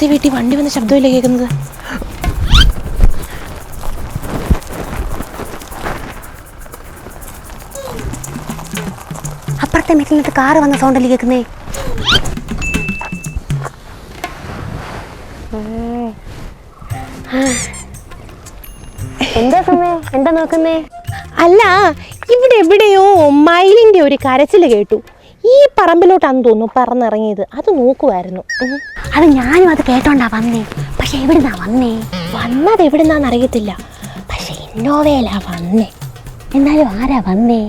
അപ്പുറത്തെ വീട്ടിൽ വണ്ടി വന്ന ശബ്ദമില്ല കേൾക്കുന്നത്? അപ്പുറത്തെ വീട്ടിൽ കാറ് വന്ന സൗണ്ടല്ലേ കേൾക്കുന്നേ? എന്താ സമയം എന്താ നോക്കുന്നേ? അല്ല ഇവിടെ എവിടെയോ മയിലിന്റെ ഒരു കരച്ചിൽ കേട്ടു. പറമ്പിലോട്ടാന്ന് തോന്നുന്നു പറന്നിറങ്ങിയത്. അത് നോക്കുമായിരുന്നു അത് ഞാനും അത് കേട്ടോണ്ടാ വന്നേ. പക്ഷെ എവിടുന്നാ വന്നേ? വന്നത് എവിടുന്നാന്ന് അറിയത്തില്ല. പക്ഷെ ഇന്നോവയിലാ വന്നേ. എന്നാലും ആരാ വന്നേ?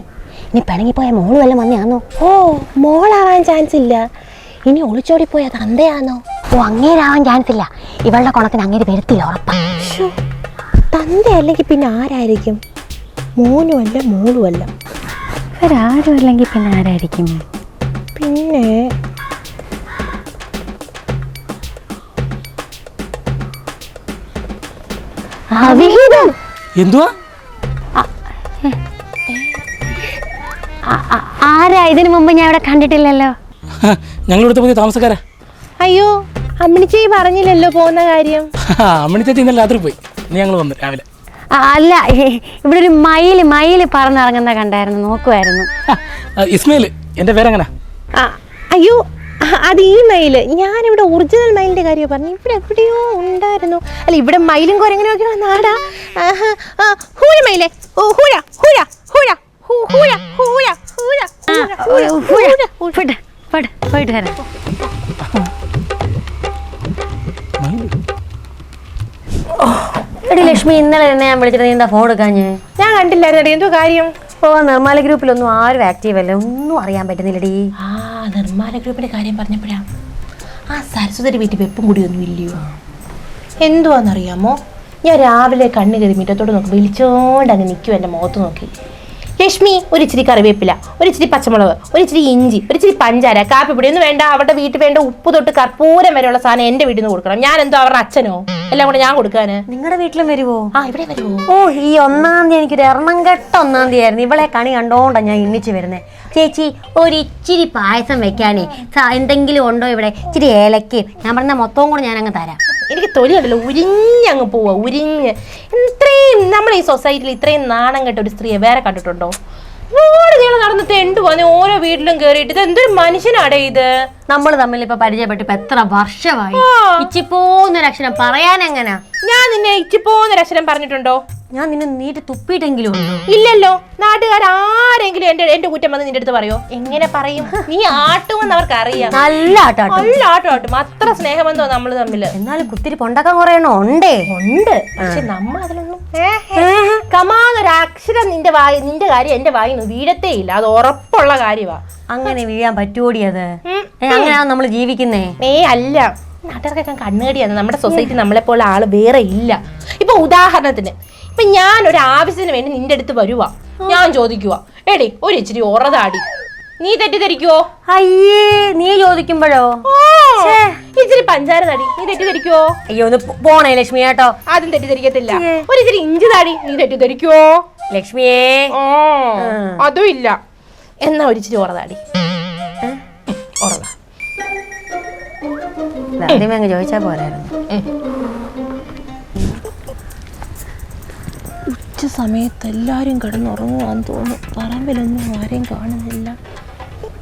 ഇനി പിണങ്ങിപ്പോയ മോൾ വല്ലതും വന്നെയാന്നോ? ഓ മോളാവാൻ ചാൻസ് ഇല്ല ഇനി ഒളിച്ചോടി പോയ തന്തയാണോ ഓ അങ്ങേരാവാൻ ചാൻസ് ഇല്ല ഇവളുടെ കുളത്തിന് അങ്ങേര് വരുത്തില്ല ഉറപ്പാ. തന്ത അല്ലെങ്കിൽ പിന്നെ ആരായിരിക്കും? മോനുമല്ല മോളുമല്ല ഒരാരും അല്ലെങ്കിൽ പിന്നെ ആരായിരിക്കും? പിന്നെ അവിഹിതം. എന്തുവാ? ആരാ? ഇതിനു മുമ്പ് ഞാൻ ഇവിടെ കണ്ടിട്ടില്ലല്ലോ. ഞങ്ങളിവിടുത്തെ പുതിയ താമസക്കാരാ. അയ്യോ അമ്മിണിച്ചേയി പറഞ്ഞില്ലല്ലോ പോകുന്ന കാര്യം. അമ്മണി ചേച്ചി ഇന്നലെ രാത്രി പോയി. ഞങ്ങൾ വന്നു രാവിലെ. അല്ല ഇവിടെ ഒരു മയിൽ മയിൽ പറന്നിറങ്ങുന്ന കണ്ടായിരുന്നു നോക്കുമായിരുന്നു ആ, ഇസ്മയിൽ എന്റെ പേരെങ്ങനെ? അയ്യോ അത് ഈ മയിൽ ഞാനിവിടെ ഒറിജിനൽ മയിലിന്റെ കാര്യം പറഞ്ഞു. ഇവിടെ എവിടെയോ ഉണ്ടായിരുന്നു. അല്ല ഇവിടെ മയിലും കുരങ്ങനും നോക്കി നാടാ ആഹാ, ആ, ഹൂര മയിലേ ഓ ഹൂര ഹൂര ഹൂര. ഹൂ- ഹൂര ഹൂര ഹൂര ഹൂര, ഓ, ഹൂര, പോയിട്ട്, വരാം. എടി ലക്ഷ്മി ഇന്നലെ തന്നെ ഞാൻ വിളിച്ചിട്ട് നീ എന്താ ഫോൺ എടുക്കാഞ്ഞ്? ഞാൻ കണ്ടില്ലായിരുന്നു എന്തോ കാര്യം? ഓ നിർമ്മാല ഗ്രൂപ്പിലൊന്നും ആരും ആക്റ്റീവ് അല്ല. ഒന്നും അറിയാൻ പറ്റുന്നില്ലടി. ആ നിർമ്മാല ഗ്രൂപ്പിന്റെ കാര്യം പറഞ്ഞപ്പോഴാ. ആ സരസ്വതി വീട്ടിൽ വെപ്പും കൂടി ഒന്നും ഇല്ലയോ? എന്തുവാന്നറിയാമോ? ഞാൻ രാവിലെ കണ്ണ് കരുതി മുറ്റത്തോട് നോക്കി വിളിച്ചോണ്ട് അങ്ങ് നിൽക്കും എന്റെ മുഖത്ത് നോക്കി. ലക്ഷ്മി ഒരു ഇച്ചിരി കറിവേപ്പില ഒരു ഇച്ചിരി പച്ചമുളക് ഒരു ഇച്ചിരി ഇഞ്ചി ഒരു ഇച്ചിരി പഞ്ചാര കാപ്പിപ്പൊടി ഒന്നും വേണ്ട അവരുടെ വീട്ടിൽ വേണ്ട ഉപ്പ് തൊട്ട് കർപ്പൂരം വരെയുള്ള സാധനം എന്റെ വീട്ടിൽ നിന്ന് കൊടുക്കണം. ഞാൻ എന്തോ അവരുടെ അച്ഛനോ? എല്ലാം കൂടെ ഞാൻ കൊടുക്കാന്. നിങ്ങളുടെ വീട്ടിലും വരുവോ? ആ ഇവിടെ വരുമോ ഓ ഈ ഒന്നാം തീയതി എനിക്കൊരു എറണം കെട്ട ഒന്നാം തീയതി ആയിരുന്നു. ഇവളെ കണി കണ്ടോണ്ടാ ഞാൻ എണ്ണിച്ച് വരുന്നത് ചേച്ചി ഒരു ഇച്ചിരി പായസം വെക്കാനേ. എന്തെങ്കിലും ഉണ്ടോ ഇവിടെ? ഇച്ചിരി ഏലക്കയും. ഞാൻ പറഞ്ഞ മൊത്തവും കൂടെ ഞാൻ അങ്ങ് തരാം. എനിക്ക് തൊലി ഉണ്ടല്ലോ ഉരിഞ്ഞങ്ങ് പോവാ ഉരിഞ്ഞ്. ഇത്രയും നമ്മുടെ ഈ സൊസൈറ്റിയിൽ ഇത്രയും നാണം കെട്ട ഒരു സ്ത്രീയെ വേറെ കണ്ടിട്ടുണ്ടോ? ഒരുപാട് നീളം നടന്നിട്ട് തെണ്ടു പോന്നെ ഓരോ വീട്ടിലും കയറിയിട്ട് ഇത് എന്തൊരു മനുഷ്യനാടേ ഇത്? നമ്മൾ തമ്മിൽ ഇപ്പൊ പരിചയപ്പെട്ട് ഇപ്പൊ എത്ര വർഷമായി? ഇച്ചിപ്പോന്നൊരു അക്ഷരം പറയാൻ എങ്ങനാ ഞാൻ നിന്നെ ഇച്ചിപ്പോന്നൊരു അക്ഷരം പറഞ്ഞിട്ടുണ്ടോ? ഞാൻ നിന്നെ നീട്ടി തുപ്പിയിട്ടെങ്കിലും ഇല്ലല്ലോ. നാട്ടുകാർ ആരെങ്കിലും എന്റെ എന്റെ കുറ്റം വന്ന് നിന്റെ അടുത്ത് പറയോ? എങ്ങനെ പറയും? നീ ആട്ടുമെന്ന് അവർക്ക് അറിയാം നല്ല ആട്ടാട്ടോ. നല്ല ആട്ടും ആട്ടും അത്ര സ്നേഹബന്ധോ നമ്മൾ തമ്മിൽ എന്നാലും കുത്തിരി പൊണ്ടക്കം കുറയണോ? ഉണ്ടേ. ഉണ്ട്. പക്ഷെ നമ്മൾ അതിലൊന്നും കമാന്നൊരു അക്ഷരം നിന്റെ വായി നിന്റെ കാര്യം എന്റെ വായി വീഴത്തേ ഇല്ല അത് ഉറപ്പുള്ള കാര്യമാ അങ്ങനെ വീഴാൻ പറ്റൂടിയത് ഉം. അങ്ങനെയാണ് നമ്മൾ ജീവിക്കുന്നേ? ഏ അല്ല. നാട്ടുകാർക്കൊക്കെ കണ്ണുകടിയാണ് നമ്മുടെ സൊസൈറ്റി നമ്മളെ പോലെ ആൾ വേറെ ഇല്ല. ഇപ്പൊ ഉദാഹരണത്തിന് ഇപ്പൊ ഞാൻ ഒരു ആവശ്യത്തിന് വേണ്ടി നിന്റെ അടുത്ത് വരുവാ. ഞാൻ ചോദിക്കുക എടി ഒരു ഇച്ചിരി ഉറതാടി. നീ തെറ്റിദ്ധരിക്കുവോ? അയ്യേ നീ ചോദിക്കുമ്പോഴോ? ഇച്ചിരി പഞ്ചാര തടി. നീ തെറ്റിദ്ധരിക്കുവോ? അയ്യോ ഒന്ന് പോണേ ലക്ഷ്മി കേട്ടോ ആദ്യം തെറ്റിദ്ധരിക്കത്തില്ല. ഒരു ഇച്ചിരി ഇഞ്ചി താടി. നീ തെറ്റിദ്ധരിക്കുവോ? ലക്ഷ്മിയേ. അതും ഇല്ല. എന്നാ ഒരു ഇച്ചിരി ഉറതാടി. ഉറത. ആദ്യമേ അങ്ങ് ചോദിച്ചാൽ പോരായിരുന്നു. ഉച്ച സമയത്ത് എല്ലാവരും കിടന്നുറങ്ങുവാന്ന് തോന്നുന്നു. പറമ്പിലൊന്നും ആരെയും കാണുന്നില്ല.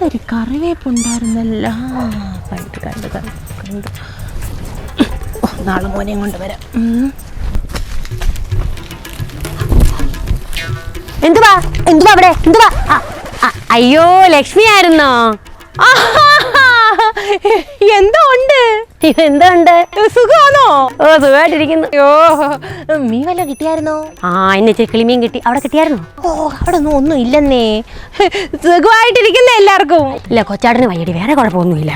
ഒരു കറിവേപ്പുണ്ടായിരുന്നല്ല. കണ്ട് കണ്ട് കണ്ടു കണ്ടു. കണ്ടു നാളെ മോനെയും കൊണ്ടുവരാം വരാം. എന്തുവാ? എന്തുവാ അവിടെ? എന്തുവാ? അയ്യോ ലക്ഷ്മി ആയിരുന്നോ? എന്തോ ഉണ്ട്. എന്തുണ്ട് സുഖമാണോ ഓ സുഖമായിട്ടിരിക്കുന്നു. അയ്യോ മീൻ വല്ലതും കിട്ടിയായിരുന്നോ? ആ എന്നെ ഇച്ചിരി കിളിമീൻ കിട്ടി. അവിടെ കിട്ടിയായിരുന്നോ? ഓ അവിടെ ഒന്നും ഒന്നും ഇല്ലെന്നേ സുഖമായിട്ടിരിക്കുന്നേ എല്ലാവർക്കും. ഇല്ല കൊച്ചാടിന് വയ്യടി. വേറെ കുഴപ്പമൊന്നുമില്ല.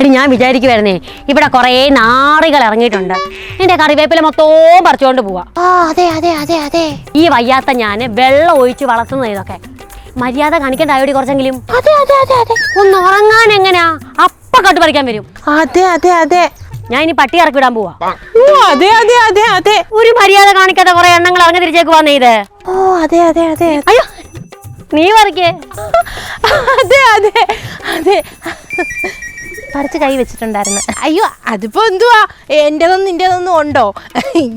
എടി ഞാൻ വിചാരിക്കുവായിരുന്നേ ഇവിടെ കുറേ നാറികൾ ഇറങ്ങിയിട്ടുണ്ട്. എന്റെ കറിവേപ്പില മൊത്തവും പറിച്ചുകൊണ്ട് പോവാ. ആ അതെ അതെ അതെ അതെ. ഈ വയ്യാത്ത ഞാൻ വെള്ളം ഒഴിച്ച് വളർത്തുന്നത് ഇതൊക്കെ. മര്യാദ കാണിക്കണ്ടായോടി കുറച്ചെങ്കിലും? അതെ അതെ അതെ അതെ. ഒന്ന് ഉറങ്ങാൻ എങ്ങനെയാ? അപ്പ കട്ട് പറിക്കാൻ വരും. അതെ അതെ അതെ. ഞാൻ ഇനി പട്ടി ഇറക്കി വിടാൻ പോവാ ഓ അതെ അതെ അതെ അതെ. ഒരു മര്യാദ കാണിക്കാത്ത കുറെ എണ്ണങ്ങൾ ഇറങ്ങി തിരിച്ചേക്ക് വന്നേ ഇത്. ഓ അതെ അതെ അതെ. അയ്യോ നീ പറിക്കേ അതെ അതെ അതെ. പറിച്ച് കൈ വെച്ചിട്ടുണ്ടായിരുന്നു അയ്യോ അതിപ്പോ എന്തുവാ എന്റേതൊന്നും നിന്റേതൊന്നും ഉണ്ടോ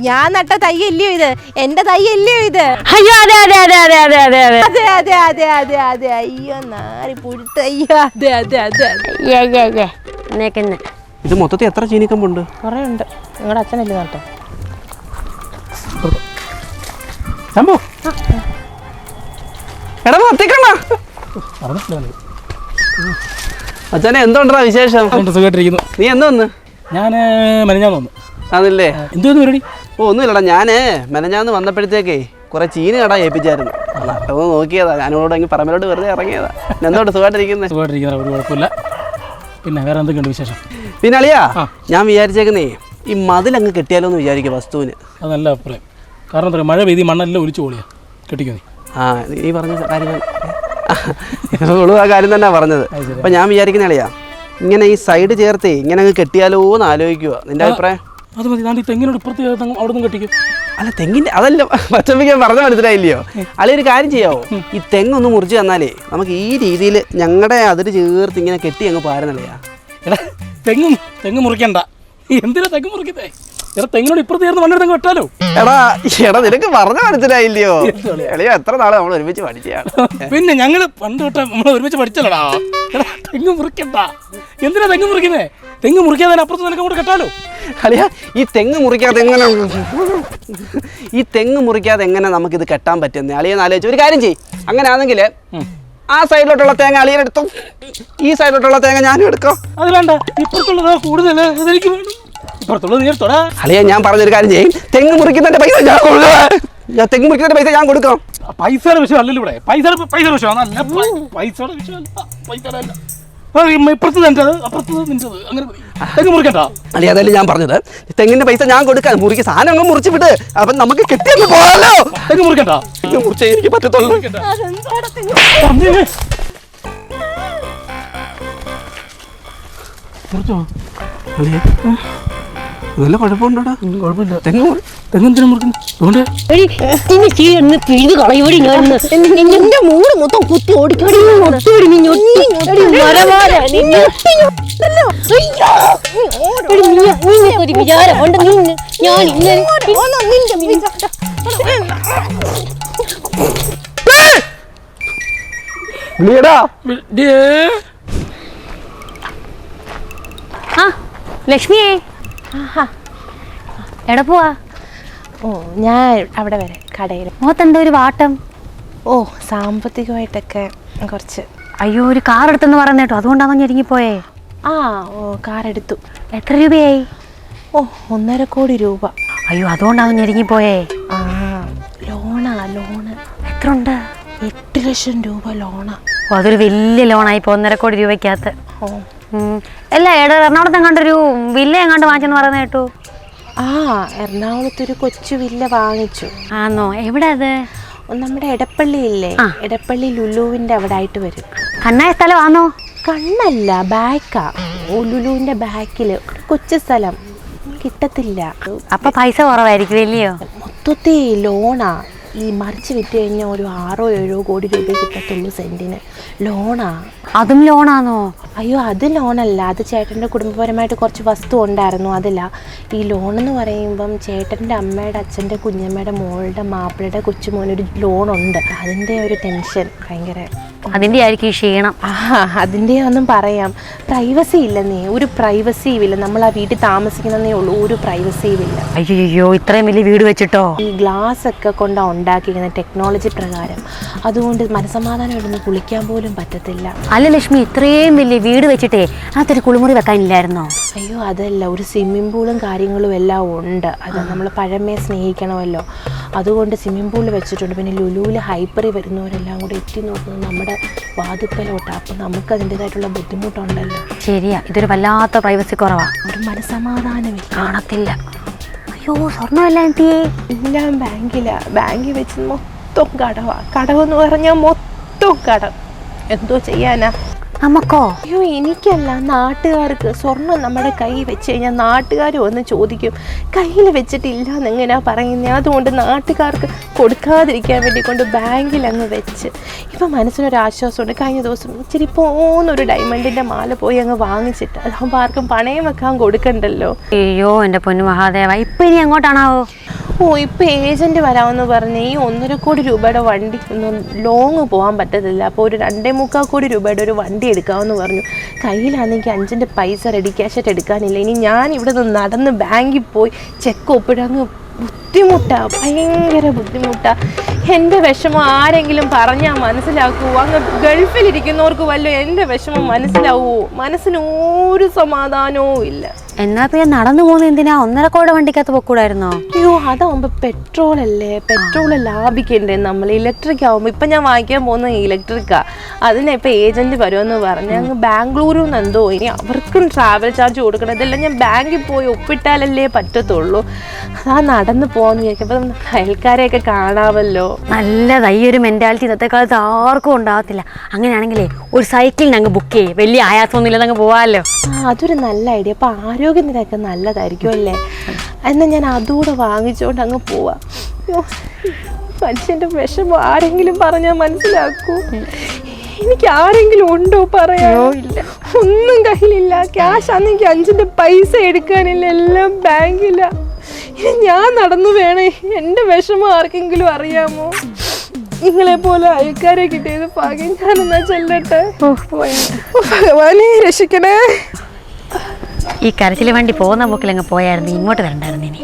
ഞാൻ നട്ട തയ്യല്ലയോ ഇത് എന്റെ തയ്യല്ലയോ ഇത് അയ്യോ അതെ അതെ അതെ അതെ അതെ അതെ അതെ അതെ അതെ അതെ അതെ അതെ അയ്യോ നാരി പുഴുത്ത അയ്യോ അതെ അതെ അതെ അതെ അയ്യേ. എന്നേക്കുന്നെ. ഇത് മൊത്തത്തിൽ എത്ര ചീനിക്കമ്പുണ്ട് കുറേ ഉണ്ട് നിങ്ങളുടെ അച്ഛനല്ലേ നട്ടോ സംഭവം എടാ അച്ഛനെ എന്തുണ്ടാ വിശേഷം? സുഖമായിട്ടിരിക്കുന്നു നീ എന്ന് വന്ന് ഞാൻ മെനഞ്ഞാന്ന് വന്നു. അതല്ലേ എന്തോന്ന് പരിപാടി? ഓ ഒന്നുമില്ലടാ ഞാൻ മെനഞ്ഞാന്ന് വന്നപ്പോഴത്തേക്കേ കുറെ ചീന കട ഏൽപ്പിച്ചായിരുന്നു. നട്ടൊന്ന് നോക്കിയതാ ഞാനിവിടെ അങ്ങ് പറമ്പിലോട്ട് വെറുതെ ഇറങ്ങിയതാ. എന്തോട്ട് സുഖമായിട്ടിരിക്കുന്നത് സുഖമായിട്ടിരിക്കുന്ന ഒരു കുഴപ്പമില്ല. പിന്നെ വേറെ എന്തൊക്കെയുണ്ട് വിശേഷം? പിന്നെ അളിയാ ഞാൻ വിചാരിച്ചേക്കുന്നേ ഈ മതിലങ്ങ് കെട്ടിയാലോ എന്ന് വിചാരിക്കുക വസ്തുവിന്. അത് നല്ല അഭിപ്രായം. കാരണം എന്താ മഴ പെയ്തി മണ്ണെല്ലാം ഒലിച്ചു പോളിയാ. കെട്ടിക്കോ ആ നീ പറഞ്ഞ കാര്യം ഓളും ആ കാര്യം തന്നെ പറഞ്ഞത്. അപ്പൊ ഞാൻ വിചാരിക്കുന്ന അളിയാ ഇങ്ങനെ ഈ സൈഡ് ചേർത്തേ ഇങ്ങനെ അങ്ങ് കെട്ടിയാലോ എന്ന് ആലോചിക്കുക നിന്റെ അഭിപ്രായം? അത് മതി. ഞാൻ ഈ തെങ്ങിനോട് ഇപ്പുറത്ത് അവിടെ നിന്ന് കെട്ടിക്കും. അല്ല തെങ്ങിന്റെ അതല്ല പച്ചപ്പിക്കാൻ പറഞ്ഞ മനസ്സിലായില്ലയോ? അല്ലെ ഒരു കാര്യം ചെയ്യാവോ? ഈ തെങ്ങൊന്ന് മുറിച്ച് തന്നാലേ നമുക്ക് ഈ രീതിയിൽ ഞങ്ങളുടെ അതിര് ചേർത്ത് ഇങ്ങനെ കെട്ടി അങ്ങ് പാരുന്നില്ലയാ എടാ തെങ്ങും തെങ്ങ് മുറിക്കണ്ട. എന്തിനാ തെങ്ങ് മുറിക്കുന്നേ? എടാ തെങ്ങിനോട് ഇപ്പുറത്ത് ചേർന്ന് മണ്ണെടുത്ത് വെട്ടാലോ? എടാ എടാ നിനക്ക് പറഞ്ഞ മനസ്സിലായില്ലയോ? എളിയോ എത്ര നാളെ നമ്മൾ ഒരുമിച്ച് പഠിച്ചതാണ്? പിന്നെ ഞങ്ങൾ പണ്ട് തൊട്ട് നമ്മൾ ഒരുമിച്ച് പഠിച്ചല്ലടാ. എടാ തെങ്ങ് മുറിക്കണ്ട. എന്തിനാ തെങ്ങ് മുറിക്കുന്നേ? തെങ്ങ് മുറിക്കാതെ അപ്പുറത്ത് നിനക്ക് അങ്ങോട്ട് കെട്ടാലോ? അളിയ ഈ തെങ്ങ് മുറിക്കാതെ എങ്ങനെ ഈ തെങ്ങ് മുറിക്കാതെ എങ്ങനെ നമുക്കിത് കെട്ടാൻ പറ്റുന്നേ? അളിയെന്ന് ആലോചിച്ച് ഒരു കാര്യം ചെയ്യ്. അങ്ങനെ ആണെങ്കിൽ ആ സൈഡിലോട്ടുള്ള തേങ്ങ അളിയനെടുത്തും. ഈ സൈഡിലോട്ടുള്ള തേങ്ങ ഞാനും എടുക്കാം. അത് വേണ്ട. ഇപ്പുറത്തുള്ളത് കൂടുതൽ അതെനിക്ക് വേണം. അളിയ ഞാൻ പറഞ്ഞൊരു കാര്യം ചെയ്യും. തെങ്ങ് മുറിക്കുന്നതിന്റെ പൈസ ഞാൻ കൊടുക്കാം. ഞാൻ തെങ്ങ് മുറിക്കുന്നതിന്റെ പൈസ ഞാൻ കൊടുക്കാം. പൈസയുടെ വിഷയം അല്ലല്ലോ ഇവിടെ. പൈസ പൈസയുടെ വിഷയം അല്ല പൈസയുടെ വിഷയമല്ല പൈസയുടെ അല്ല. ആ, ഈ ഇപ്പുറത്ത് നിന്റെത് അപ്പുറത്ത് നിന്റെത്. അങ്ങനെ മതി. തെങ്ങ് മുറിക്കണ്ട. അളിയ അതല്ലേ ഞാൻ പറഞ്ഞത്. തെങ്ങിന്റെ പൈസ ഞാൻ കൊടുക്കാം. മുറിക്ക് സാധനം അങ്ങ് മുറിച്ച് വിട്. അപ്പം നമുക്ക് കെട്ടിയൊന്ന് പോകാമല്ലോ തെങ്ങ് മുറിക്കണ്ട. മുറിച്ചേ എനിക്ക് പറ്റത്തുള്ളൂ. മുറിച്ചോ? നല്ല കുഴപ്പമുണ്ടോടാ? കുഴപ്പമില്ല. നിന്റെ ഓടിക്കടി നീ ഞാൻ ലക്ഷ്മിയേ. എവിടെ പോവാ. ഓ ഞാൻ അവിടെ വരെ കടയിൽ. മുഖത്തെന്താ ഒരു വാട്ടം? ഓ സാമ്പത്തികമായിട്ടൊക്കെ കുറച്ച്. അയ്യോ ഒരു കാർ എടുത്തെന്ന് പറയുന്ന കേട്ടോ. ഞാൻ ഇറങ്ങിപ്പോയേ? ആ ഓ കാർ എടുത്തു. എത്ര രൂപയായി? ഓ ഒന്നര കോടി രൂപ. അയ്യോ അതുകൊണ്ടാണ് അതുകൊണ്ടാണോ ഇറങ്ങിപ്പോയേ? ആ ലോണാ ലോണ്. എത്ര ഉണ്ട് എട്ട് ലക്ഷം രൂപ ലോണാ. ഓ അതൊരു വലിയ ലോണായി ഇപ്പോൾ ഒന്നര കോടി രൂപയ്ക്കകത്ത്. ഓ. അല്ല എടാ എറണാകുളത്ത് എങ്ങാണ്ടൊരു വില്ല എങ്ങാണ്ട് വാങ്ങിച്ചെന്ന് പറയുന്നത് കേട്ടു. ആ എറണാകുളത്ത് ഒരു കൊച്ചു വില്ല വാങ്ങിച്ചു. ആന്നോ? എവിടെ അത്? നമ്മുടെ എടപ്പള്ളി ഇല്ലേ എടപ്പള്ളി ലുലുവിന്റെ അവിടെ ആയിട്ട് വരും. കണ്ണായ സ്ഥലമാണോ കണ്ണല്ല ബാക്കാ ലുലുവിന്റെ ബാക്കിൽ കൊച്ചു സ്ഥലം. കിട്ടത്തില്ല. അപ്പൊ പൈസ കുറവായിരിക്കും ഇല്ലയോ? മൊത്തത്തിൽ ലോണാ. ഈ മറിച്ച് വിറ്റ് കഴിഞ്ഞാൽ ഒരു ആറോ ഏഴോ കോടി രൂപ കിട്ടത്തുള്ളൂ സെന്റിന്. ലോണാ. അതും ലോണാണോ അയ്യോ അത് ലോണല്ല. അത് ചേട്ടന്റെ കുടുംബപരമായിട്ട് കുറച്ച് വസ്തു ഉണ്ടായിരുന്നു അതില്ല ഈ ലോൺ എന്ന് പറയുമ്പം ചേട്ടന്റെ അമ്മയുടെ അച്ഛന്റെ കുഞ്ഞമ്മയുടെ മോളുടെ മാപ്പിളയുടെ കൊച്ചുമോനൊരു ലോണുണ്ട്. അതിന്റെ ഒരു ടെൻഷൻ ഭയങ്കര. അതിന്റെ ആയിരിക്കും ഈ ക്ഷീണം. ആ അതിന്റെ ഒന്നും പറയാം. പ്രൈവസി ഇല്ലെന്നേ. ഒരു പ്രൈവസിയും ഇല്ല. നമ്മൾ ആ വീട്ടിൽ താമസിക്കുന്നതേ ഉള്ളൂ. ഒരു പ്രൈവസിയും ഇല്ല. അയ്യോ ഇത്രയും വലിയ വീട് വെച്ചിട്ടോ? ഈ ഗ്ലാസ് ഒക്കെ കൊണ്ടാണ് ഉണ്ടാക്കിയിരിക്കുന്ന ടെക്നോളജി പ്രകാരം. അതുകൊണ്ട് മനസമാധാനം ഇടുന്ന് കുളിക്കാൻ പോലും പറ്റത്തില്ല. അല്ല ലക്ഷ്മി ഇത്രയും വലിയ വീട് വെച്ചിട്ടേ അതൊരു കുളിമുറി വെക്കാനില്ലായിരുന്നോ? അയ്യോ അതല്ല. ഒരു സ്വിമ്മിംഗ് പൂളും കാര്യങ്ങളും എല്ലാം ഉണ്ട്. അത് നമ്മൾ പഴമയെ സ്നേഹിക്കണമല്ലോ. അതുകൊണ്ട് സ്വിമ്മിംഗ് പൂൾ വെച്ചിട്ടുണ്ട്. പിന്നെ ലുലുവിൽ ഹൈപ്പറി വരുന്നവരെല്ലാം കൂടെ എത്തി നോക്കുന്നത് നമ്മുടെ വാതുക്കലോട്ടാണ് അപ്പം നമുക്ക് അതിന്റെതായിട്ടുള്ള ബുദ്ധിമുട്ടുണ്ടല്ലോ. ശരിയാ. ഇതൊരു വല്ലാത്ത പ്രൈവസി കുറവാ. ഒരു മനസമാധാനമില്ല കാണത്തില്ല. അയ്യോ സ്വർണമല്ല എന്തിയേ എല്ലാം ബാങ്കിലാ. ബാങ്കിൽ വെച്ച് മൊത്തം കടവാ. കടവെന്ന് പറഞ്ഞാൽ മൊത്തം കടം. എന്തോ ചെയ്യാനാ? നമുക്കോ അയ്യോ എനിക്കല്ല. നാട്ടുകാർക്ക് സ്വർണം നമ്മുടെ കൈ വെച്ച് കഴിഞ്ഞാൽ നാട്ടുകാർ വന്ന് ചോദിക്കും കയ്യിൽ വെച്ചിട്ടില്ല എന്നെങ്ങനെയാ പറയുന്നത് അതുകൊണ്ട് നാട്ടുകാർക്ക് കൊടുക്കാതിരിക്കാൻ വേണ്ടി കൊണ്ട് ബാങ്കിൽ അങ്ങ് വെച്ച്. ഇപ്പം മനസ്സിനൊരാശ്വാസമുണ്ട് കഴിഞ്ഞ ദിവസം ഇച്ചിരി പോന്നൊരു ഡയമണ്ടിന്റെ മാല പോയി അങ്ങ് വാങ്ങിച്ചിട്ട് അതാകുമ്പോൾ ആർക്കും പണയം വെക്കാൻ കൊടുക്കണ്ടല്ലോ. അയ്യോ എന്റെ പൊന്നു മഹാദേവ. ഇപ്പം ഇനി എങ്ങോട്ടാണാവോ? ഓ ഇപ്പം ഏജന്റ് വരാമെന്ന് പറഞ്ഞ് ഈ ഒന്നര കോടി രൂപയുടെ വണ്ടി ഒന്നും ലോങ് പോകാൻ പറ്റത്തില്ല. അപ്പോൾ ഒരു രണ്ടേ മുക്കാൽ കോടി രൂപയുടെ ഒരു വണ്ടി എടുക്കാമെന്ന് പറഞ്ഞു. കയ്യിലാണെങ്കിൽ അഞ്ചിന്റെ പൈസ റെഡി ക്യാഷായിട്ട് എടുക്കാനില്ല. ഇനി ഞാൻ ഇവിടെ നിന്ന് നടന്ന് ബാങ്കിൽ പോയി ചെക്ക് ഒപ്പിടങ്ങ് ബുദ്ധിമുട്ടാ ഭയങ്കര ബുദ്ധിമുട്ടാ. എന്റെ വിഷമം ആരെങ്കിലും പറഞ്ഞാൽ മനസ്സിലാക്കുമോ അങ്ങ് ഗൾഫിലിരിക്കുന്നവർക്ക് വല്ലതും എന്റെ വിഷമം മനസ്സിലാവുമോ മനസ്സിന് ഒരു സമാധാനവും ഇല്ല. എന്നാ പിന്നെ നടന്നു പോകുന്ന എന്തിനാ? ഒന്നര കോടി വണ്ടിക്കകത്ത് പൊക്കൂടായിരുന്നോ? അയ്യോ അതാവുമ്പോ പെട്രോൾ അല്ലേ പെട്രോൾ ലാഭിക്കണ്ടേ നമ്മൾ ഇലക്ട്രിക് ആവുമ്പോ. ഇപ്പൊ ഞാൻ വാങ്ങിക്കാൻ പോകുന്ന ഇലക്ട്രിക്കാ. അതിനെ ഇപ്പൊ ഏജന്റ് വരുമെന്ന് പറഞ്ഞു അങ്ങ് ബാംഗ്ലൂരിൽ നിന്ന് എന്തോ ഇനി അവർക്കും ട്രാവൽ ചാർജ് കൊടുക്കണം. ഇതെല്ലാം ഞാൻ ബാങ്കിൽ പോയി ഒപ്പിട്ടാലല്ലേ പറ്റത്തുള്ളൂ. അതാ നടന്നു പോകാന്ന് ചോദിക്കുമ്പോ അയൽക്കാരെയൊക്കെ കാണാമല്ലോ. നല്ലതാ. ഈ ഒരു മെന്റാലിറ്റി ഇന്നത്തെ കാലത്ത് ആർക്കും ഉണ്ടാകത്തില്ല. അങ്ങനെയാണെങ്കിലേ ഒരു സൈക്കിളിന് അങ്ങ് ബുക്ക് ചെയ്യും. വലിയ ആയാസമൊന്നുമില്ലെന്ന് അങ്ങ് പോവാമല്ലോ അതൊരു നല്ല ഐഡിയ അപ്പൊ ആരോഗ്യത്തിനൊക്കെ നല്ലതായിരിക്കും അല്ലേ? എന്നാൽ ഞാൻ അതുകൂടെ വാങ്ങിച്ചുകൊണ്ട് അങ്ങ് പോവാം. മനുഷ്യന്റെ വിഷമം ആരെങ്കിലും പറഞ്ഞാൽ മനസ്സിലാക്കൂ. എനിക്ക് ആരെങ്കിലും ഉണ്ടോ പറയാനോ ഇല്ല. ഒന്നും കയ്യിലില്ല. ക്യാഷ് എനിക്ക് അഞ്ചിന്റെ പൈസ എടുക്കാനില്ല. എല്ലാം ബാങ്കില്ല ഇനി ഞാൻ നടന്നു വേണേ. എന്റെ വിഷമം ആർക്കെങ്കിലും അറിയാമോ? നിങ്ങളെ പോലെ അയൽക്കാരെ കിട്ടിയത് ഭാഗ്യം ഞാനെന്നാ ചെല്ലട്ടെ ഭഗവാനെ രക്ഷിക്കണേ. ഈ കരച്ചിൽ വണ്ടി പോകുന്ന പോക്കിലങ്ങ് പോയായിരുന്നു ഇങ്ങോട്ട് വരണ്ടായിരുന്നു ഇനി.